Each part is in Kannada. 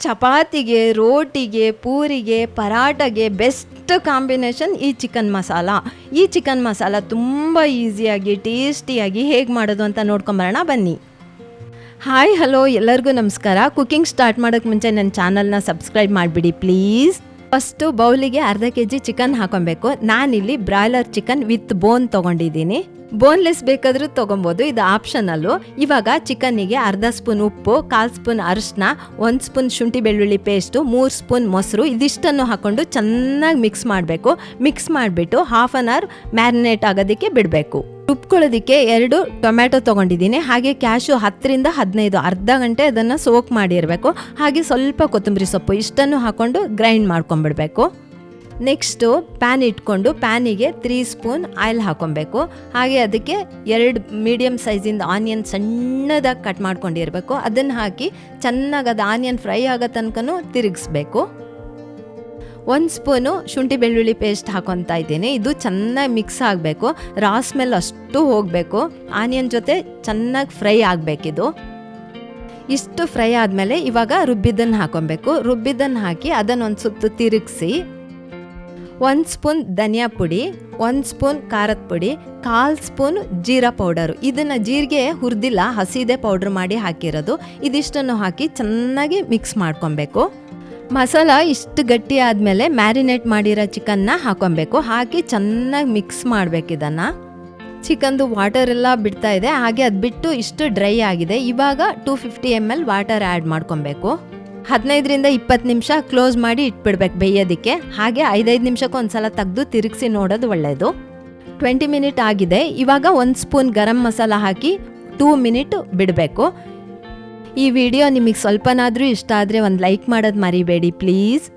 ಚಪಾತಿಗೆ, ರೋಟಿಗೆ, ಪೂರಿಗೆ, ಪರಾಟಗೆ ಬೆಸ್ಟ್ ಕಾಂಬಿನೇಷನ್ ಈ ಚಿಕನ್ ಮಸಾಲ ಈ ಚಿಕನ್ ಮಸಾಲ ತುಂಬ ಈಸಿಯಾಗಿ ಟೇಸ್ಟಿಯಾಗಿ ಹೇಗೆ ಮಾಡೋದು ಅಂತ ನೋಡ್ಕೊಂಬರೋಣ, ಬನ್ನಿ. ಹಾಯ್ ಹಲೋ ಎಲ್ಲರಿಗೂ ನಮಸ್ಕಾರ. ಕುಕಿಂಗ್ ಸ್ಟಾರ್ಟ್ ಮಾಡೋಕ್ಕೆ ಮುಂಚೆ ನನ್ನ ಚಾನಲ್ನ ಸಬ್ಸ್ಕ್ರೈಬ್ ಮಾಡಿಬಿಡಿ ಪ್ಲೀಸ್ ಫಸ್ಟು ಬೌಲಿಗೆ ಅರ್ಧ ಕೆ ಜಿ ಚಿಕನ್ ಹಾಕೊಬೇಕು. ನಾನಿಲ್ಲಿ ಬ್ರಾಯ್ಲರ್ ಚಿಕನ್ ವಿತ್ ಬೋನ್ ತಗೊಂಡಿದ್ದೀನಿ. ಬೋನ್ಲೆಸ್ ಬೇಕಾದರೂ ತೊಗೊಬೋದು, ಇದು ಆಪ್ಷನಲ್ಲು. ಇವಾಗ ಚಿಕನ್ನಿಗೆ ಅರ್ಧ ಸ್ಪೂನ್ ಉಪ್ಪು, ಕಾಲು ಸ್ಪೂನ್ ಅರಿಶಿನ, ಒಂದು ಸ್ಪೂನ್ ಶುಂಠಿ ಬೆಳ್ಳುಳ್ಳಿ ಪೇಸ್ಟು, ಮೂರು ಸ್ಪೂನ್ ಮೊಸರು, ಇದಿಷ್ಟನ್ನು ಹಾಕ್ಕೊಂಡು ಚೆನ್ನಾಗಿ ಮಿಕ್ಸ್ ಮಾಡಬೇಕು. ಮಿಕ್ಸ್ ಮಾಡಿಬಿಟ್ಟು ಹಾಫ್ ಆನ್ ಅವರ್ ಮ್ಯಾರಿನೇಟ್ ಆಗೋದಕ್ಕೆ ಬಿಡಬೇಕು. ರುಬ್ಕೊಳ್ಳೋದಕ್ಕೆ ಎರಡು ಟೊಮ್ಯಾಟೊ ತೊಗೊಂಡಿದ್ದೀನಿ. ಹಾಗೆ ಕ್ಯಾಶು ಹತ್ತರಿಂದ ಹದಿನೈದು, ಅರ್ಧ ಗಂಟೆ ಅದನ್ನು ಸೋಕ್ ಮಾಡಿರಬೇಕು. ಹಾಗೆ ಸ್ವಲ್ಪ ಕೊತ್ತಂಬರಿ ಸೊಪ್ಪು ಇಷ್ಟನ್ನು ಹಾಕ್ಕೊಂಡು ಗ್ರೈಂಡ್ ಮಾಡ್ಕೊಂಬಿಡಬೇಕು. ನೆಕ್ಸ್ಟು ಪ್ಯಾನ್ ಇಟ್ಕೊಂಡು ಪ್ಯಾನಿಗೆ ತ್ರೀ ಸ್ಪೂನ್ ಆಯಿಲ್ ಹಾಕೊಬೇಕು. ಹಾಗೆ ಅದಕ್ಕೆ ಎರಡು ಮೀಡಿಯಮ್ ಸೈಜಿಂದ ಆನಿಯನ್ ಸಣ್ಣದಾಗಿ ಕಟ್ ಮಾಡ್ಕೊಂಡಿರಬೇಕು. ಅದನ್ನು ಹಾಕಿ ಚೆನ್ನಾಗಿ ಅದು ಆನಿಯನ್ ಫ್ರೈ ಆಗೋ ತನಕನೂ ತಿರುಗಿಸ್ಬೇಕು. ಒಂದು ಸ್ಪೂನು ಶುಂಠಿ ಬೆಳ್ಳುಳ್ಳಿ ಪೇಸ್ಟ್ ಹಾಕೊತಾ ಇದ್ದೀನಿ. ಇದು ಚೆನ್ನಾಗಿ ಮಿಕ್ಸ್ ಆಗಬೇಕು. ರಾ ಸ್ಮೆಲ್ ಅಷ್ಟು ಹೋಗಬೇಕು. ಆನಿಯನ್ ಜೊತೆ ಚೆನ್ನಾಗಿ ಫ್ರೈ ಆಗಬೇಕಿದು. ಇಷ್ಟು ಫ್ರೈ ಆದಮೇಲೆ ಇವಾಗ ರುಬ್ಬಿದ್ದನ್ನು ಹಾಕೊಬೇಕು. ರುಬ್ಬಿದ್ದನ್ನು ಹಾಕಿ ಅದನ್ನು ಒಂದು ಸುತ್ತು ತಿರುಗಿಸಿ. ಒಂದು ಸ್ಪೂನ್ ಧನಿಯಾ ಪುಡಿ ಒಂದು ಸ್ಪೂನ್ ಖಾರದ ಪುಡಿ, ಕಾಲು ಸ್ಪೂನ್ ಜೀರಾ ಪೌಡರು. ಇದನ್ನು ಜೀರಿಗೆ ಹುರಿದಿಲ್ಲ, ಹಸಿದೆ ಪೌಡ್ರ್ ಮಾಡಿ ಹಾಕಿರೋದು. ಇದಿಷ್ಟನ್ನು ಹಾಕಿ ಚೆನ್ನಾಗಿ ಮಿಕ್ಸ್ ಮಾಡ್ಕೊಬೇಕು. ಮಸಾಲ ಇಷ್ಟು ಗಟ್ಟಿ ಆದಮೇಲೆ ಮ್ಯಾರಿನೇಟ್ ಮಾಡಿರೋ ಚಿಕನ್ನ ಹಾಕೊಬೇಕು. ಹಾಕಿ ಚೆನ್ನಾಗಿ ಮಿಕ್ಸ್ ಮಾಡಬೇಕು ಇದನ್ನು. ಚಿಕನ್ದು ವಾಟರ್ ಎಲ್ಲ ಬಿಡ್ತಾ ಇದೆ. ಹಾಗೆ ಅದು ಬಿಟ್ಟು ಇಷ್ಟು ಡ್ರೈ ಆಗಿದೆ. ಇವಾಗ two fifty M L water add ಮಾಡ್ಕೊಬೇಕು. ಹದಿನೈದರಿಂದ ಇಪ್ಪತ್ತು ನಿಮಿಷ ಕ್ಲೋಸ್ ಮಾಡಿ ಇಟ್ಬಿಡ್ಬೇಕು ಬೇಯೋದಕ್ಕೆ. ಹಾಗೆ ಐದೈದು ನಿಮಿಷಕ್ಕೆ ಒಂದ್ಸಲ ತೆಗೆದು ತಿರುಗಿಸಿ ನೋಡೋದು ಒಳ್ಳೆಯದು ಟ್ವೆಂಟಿ ಮಿನಿಟ್ ಆಗಿದೆ. ಇವಾಗ ಒಂದು ಸ್ಪೂನ್ ಗರಂ ಮಸಾಲ ಹಾಕಿ ಟೂ ಮಿನಿಟ್ ಬಿಡಬೇಕು. ಈ ವಿಡಿಯೋ ನಿಮಗೆ ಸ್ವಲ್ಪನಾದರೂ ಇಷ್ಟ ಆದರೆ ಒಂದು ಲೈಕ್ ಮಾಡೋದು ಮರಿಬೇಡಿ, ಪ್ಲೀಸ್.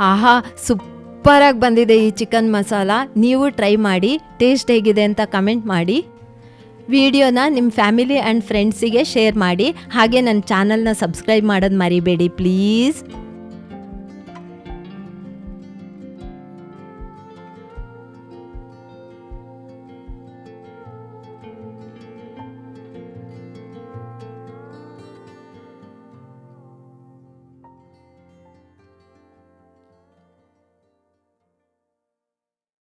ಆಹಾ, ಸೂಪರಾಗಿ ಬಂದಿದೆ ಈ ಚಿಕನ್ ಮಸಾಲ. ನೀವು ಟ್ರೈ ಮಾಡಿ, ಟೇಸ್ಟ್ ಹೇಗಿದೆ ಅಂತ ಕಮೆಂಟ್ ಮಾಡಿ. ವಿಡಿಯೋನ ನಿಮ್ಮ ಫ್ಯಾಮಿಲಿ ಆ್ಯಂಡ್ ಫ್ರೆಂಡ್ಸಿಗೆ ಶೇರ್ ಮಾಡಿ. ಹಾಗೆ ನನ್ನ ಚಾನಲ್ನ ಸಬ್ಸ್ಕ್ರೈಬ್ ಮಾಡೋದು ಮರಿಬೇಡಿ, ಪ್ಲೀಸ್.